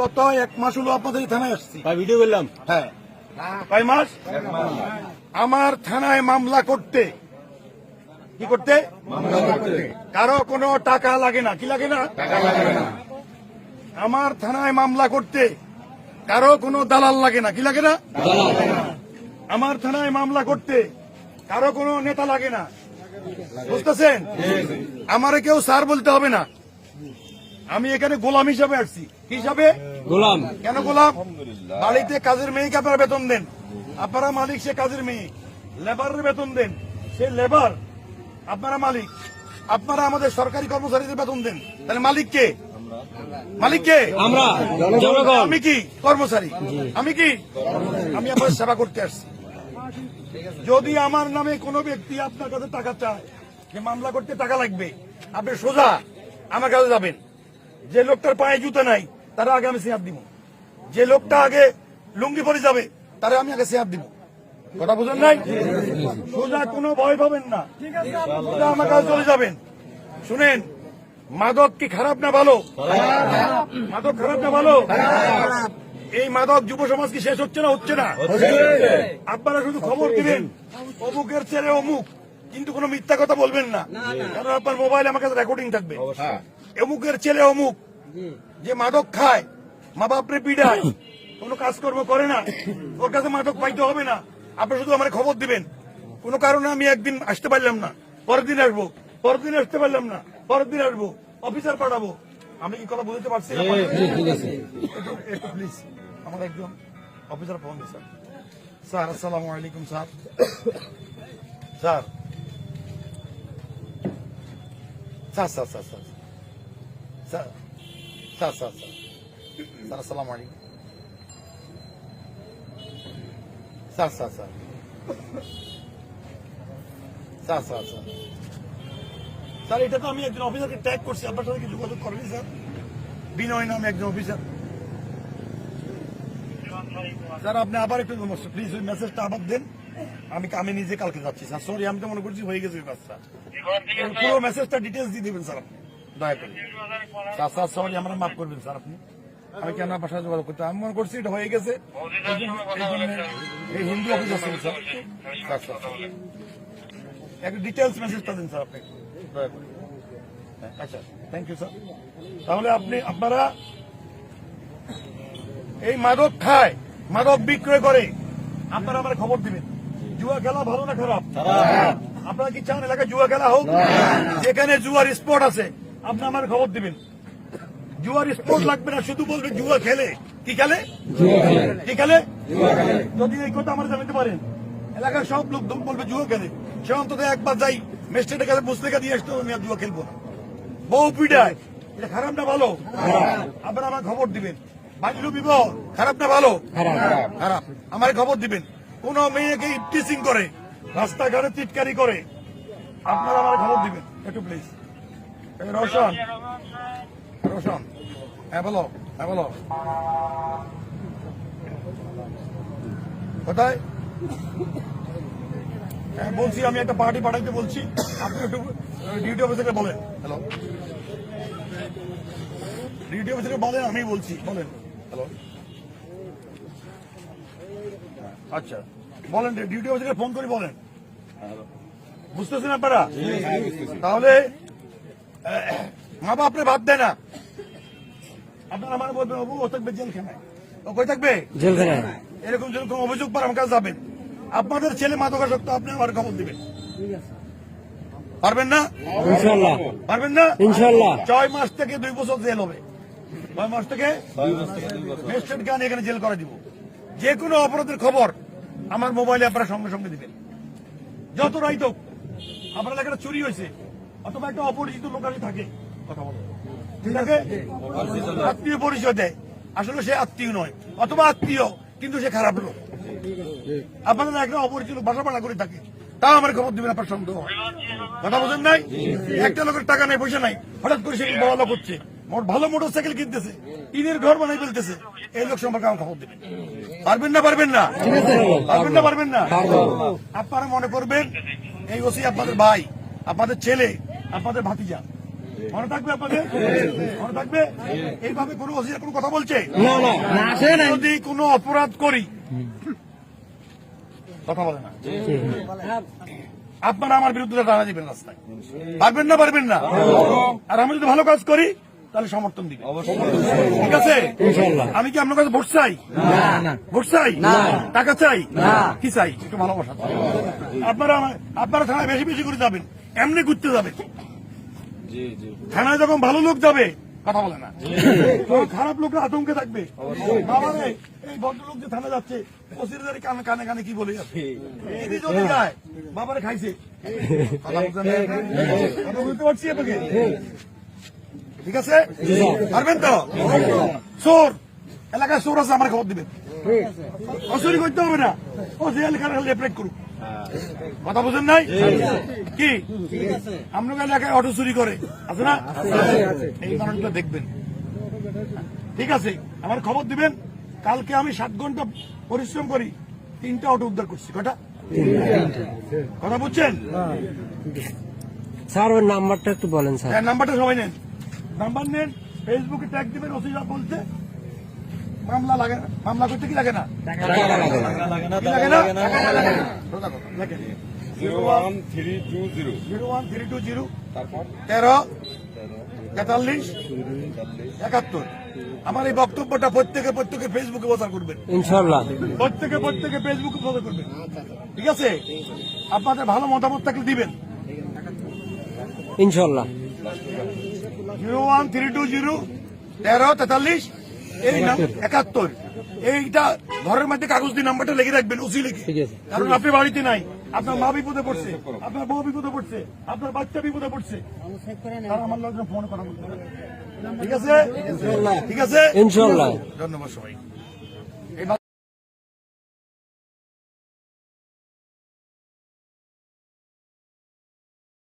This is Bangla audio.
গত এক মাস হলো আপনাদের থানায় আসছি। ভিডিও করলাম। হ্যাঁ। কয় মাস? আমার থানায় মামলা করতে। কি করতে? কারও কোনো টাকা লাগে না। কি লাগে না? আমার থানায় মামলা করতে। কারও কোনো দালাল লাগে না। কি লাগে না? আমার থানায় মামলা করতে। কারও কোনো নেতা লাগে না। বুঝতেছেন? আমারে কেউ স্যার বলতে হবে না। আমি এখানে গোলাম হিসাবে আসছি। কি হিসাবে? গোলাম। কেন গোলাম? বাড়িতে কাজের মেয়েকে আপনারা বেতন দেন। আপনারা মালিক সে কাজের মেয়ে। লেবারের বেতন দেন। সে লেবার আপনারা মালিক। আপনারা আমাদের সরকারি কর্মচারীদের বেতন দেন। তাহলে মালিক কে? মালিক কে? আমরা আমি কি? কর্মচারী। আমি কি? আমি আপনার সেবা করতে আসছি। যদি আমার নামে কোনো ব্যক্তি আপনার কাছে টাকা চায় যে মামলা করতে টাকা লাগবে আপনি সোজা আমার কাছে যাবেন। যে লোকটার পায়ে জুতো নাই, তারা আগে আমি সিয়ার দিব যে লোকটা আগে লুঙ্গি পরে যাবে, তারা আমি আগে সিয়ার দিব কথা বুঝেন নাই? সোজা কোনো ভয় পাবেন না। সোজা আমার কাছে চলে যাবেন। শুনেন, মাদক কি খারাপ না ভালো? মাদক খারাপ না ভালো? এই মাদক যুব সমাজ কি শেষ হচ্ছে না হচ্ছে না? আপনারা শুধু খবর দিবেন, অমুকের ছেলে অমুক, কিন্তু কোনো মিথ্যা কথা বলবেন না। কারণ আপনার মোবাইলে আমার কাছে রেকর্ডিং থাকবে। অমুকের ছেলে অমুক। যে মাদক খায় মা বাপরে পিডায় কোনো কাজকর্ম করে না। ওর কাছে মাদক পাইতে হবে না। আপনি শুধু আমার খবর দিবেন। কোনো কারণে আমি একদিন আসতে পারলাম না। পরের দিন আসব। পরের দিন আসতে পারলাম না। পরের দিন আসব। অফিসার পাঠাবো। আমি কি কথা বলতে পারছি একটু প্লিজ আমার একজন অফিসার ফোন স্যার স্যার আসসালামু আলাইকুম sir. Sir. Sir sir sir sir. Sir sir sir sir. Sir আসসালামু আলাইকুম। Sir sir sir. Sir sir sir. Sir এটা তো আমি একজন অফিসারকে ট্যাগ করছি আপনার সাথে কি যোগাযোগ করেনি স্যার? বিনয় নামে একজন অফিসার। স্যার আপনি আবার একটু প্লিজ ওই মেসেজটা আবার দেন। আমি আমি নিজে কালকে যাচ্ছি স্যার। সরি আমি তো মনে করছি হয়ে গেছে ওই কাজটা। পুরো মেসেজটা ডিটেলস দিয়ে দিবেন স্যার আপনি। দয়া করে। স্যার স্যার আমরা মাফ করবেন স্যার আপনি। আমি কেন আপনার সাথে যোগাযোগ করতে আমি মনে করছি এটা হয়ে গেছে। এই হিন্দু অফিস আছে স্যার। স্যার। ডিটেলস মেসেজটা দিন স্যার আপনি দয়া করে। আচ্ছা থ্যাংক ইউ স্যার তাহলে আপনি আপনারা এই মাদক খায় মাদক বিক্রয় করে আপনারা আমার খবর দিবেন। জুয়া খেলা ভালো না খারাপ? আপনারা কি চান এলাকায় জুয়া খেলা হোক? যেখানে জুয়ার স্পট আছে। আপনি আমার খবর দিবেন। জুয়ার স্পট লাগবে না শুধু বলবে জুয়া খেলে। কি খেলে? কি খেলে? যদি এই কথা আমার জানাতে পারেন এলাকার সব লোক বলবে জুয়া খেলে। সে অন্তত একবার যাই মেস্টেটের কাছে পুস্তকা দিয়ে আসতো আমি জুয়া খেলব না। বউ পিডায়। এটা খারাপ না ভালো? আপনারা আমার খবর দিবেন। বাল্য বিবাহ খারাপ না ভালো? খারাপ। আমার খবর দিবেন। কোন মেয়েকে টিচিং করে রাস্তাঘাটে চিটকারি করে আপনারা আমার খবর দিবেন। একটু প্লিজ রোশন রোশন হ্যাঁ বলো হ্যাঁ বলো কোথায়? হ্যাঁ বলছি আমি একটা পার্টি পাঠাইতে বলছি। আপনি একটু ডিউটি অফিসারকে বলেন। হ্যালো ডিউটি অফিসারকে বলেন আমি বলছি। বলেন। হ্যালো আচ্ছা। বলেন ডিউটি অফিসারকে ফোন করে বলেন। বুঝতেছেন আপনারা? তাহলে মা বাপ আপনি বাদ দেয় না আপনার আমার বলবেন ও থাকবে জেলখানায়। ও কই থাকবে? জেলখানায়। এরকম যেরকম অভিযোগ পার আমার কাছে যাবেন। আপনাদের ছেলে মাদকাসক্ত আপনি আমার খবর দিবেন। পারবেন না? ইনশাল্লাহ পারবেন না? ইনশাল্লাহ ছয় মাস থেকে দুই বছর জেল হবে। ছয় মাস থেকে ম্যাজিস্ট্রেট গান এখানে জেল করে দিব। যে কোনো অপরাধের খবর আমার মোবাইলে আপনারা সঙ্গে সঙ্গে দিবেন। যত রাইত আপনার এলাকাটা চুরি হয়েছে। অথবা একটা অপরিচিত লোকালি থাকে কথা বলো। ঠিক আছে? আত্মীয় পরিচয় দেয়। আসলে সে আত্মীয় নয় অথবা আত্মীয় কিন্তু সে খারাপ লোক। আপনারা একটা অপরিচিত বাসা ভাড়া করে থাকে তা আমার খবর দিবেন আপনার সন্দেহ কথা বোঝেন নাই? একটা লোকের টাকা নাই পয়সা নাই হঠাৎ করে সে বড় লোক হচ্ছে। ভালো মোটর সাইকেল কিনতেছে টিনের ঘর বানাই ফেলতেছে এই লোক সম্পর্কে আমার খবর দিবেন। পারবেন না পারবেন না? পারবেন না পারবেন না? আপনারা মনে করবেন এই ওসি আপনাদের ভাই আপনাদের ছেলে আপনাদের ভাতিজা। মনে থাকবে আপনাদের? মনে থাকবে? এইভাবে কোনো অসিয়া কোনো কথা বলছে? না না। যদি কোনো অপরাধ করি কথা বলে না। আপনারা আমার বিরুদ্ধে টানা দিবেন রাস্তায়। পারবেন না পারবেন না। আর আমি যদি ভালো কাজ করি তাহলে সমর্থন দিবেন। ঠিক আছে? আমি কি আপনার কাছে ভোট চাই? ভোট চাই? টাকা চাই? কি চাই? একটু ভালোবাসা। আপনারা আমার- আপনারা থানায় বেশি বেশি করে যাবেন। এমনি ঘুরতে যাবে। থানায় যখন ভালো লোক যাবে কথা বলে না। খারাপ লোকরা আতঙ্কে থাকবে। বাবারে এই ভদ্রলোক যে থানা যাচ্ছে কানে কানে কানে কি বলে যাচ্ছে? যদি যায় বাবারে খাইছে। কথা বুঝতে বুঝতে পারছি আপনাকে? ঠিক আছে? পারবেন তো? চোর! এলাকায় চোর আছে আমার খবর দিবেন। অসুরি করতে হবে না। ও জেল খানে লেপলেট করুক। কথা বুঝেন নাই? কি? আপনার এলাকায় অটো চুরি করে। আছে না? এই মানুষগুলো দেখবেন। ঠিক আছে আমার খবর দিবেন। কালকে আমি সাত ঘণ্টা পরিশ্রম করি তিনটা অটো উদ্ধার করছি। কটা? কথা বুঝছেন? স্যার ওর নাম্বারটা একটু বলেন স্যার। হ্যাঁ নাম্বারটা সবাই নেন। নাম্বার নেন ফেসবুকে ট্যাগ দিবেন ওসি বলছে মামলা লাগে মামলা করতে কি লাগে না? লাগে। Zero one three two zero. Zero one three two zero. তারপর? তেরো তেতাল্লিশ একাত্তর। আমার এই বক্তব্যটা প্রত্যেকে প্রত্যেকে ফেসবুকে প্রচার করবেন। ইনশাল্লাহ প্রত্যেকে প্রত্যেকে ফেসবুকে প্রচার করবেন। ঠিক আছে? আপনাদের ভালো মতামত থাকলে দিবেন। ইনশাল্লাহ zero one three two zero তেরো তেতাল্লিশ এই নাম একাত্তর। এইটা ঘরের মধ্যে কাগজ দিয়ে নাম্বারটা লিখে রাখবেন উসি লিখে। কারণ আপনি বাড়িতে নাই আপনার মা বিপদে পড়ছে আপনার বউ বিপদে পড়ছে আপনার বাচ্চা বিপদে পড়ছে। আমার লোকজন ফোন করা ঠিক আছে? ঠিক আছে? ইনশাল্লাহ। ধন্যবাদ সবাই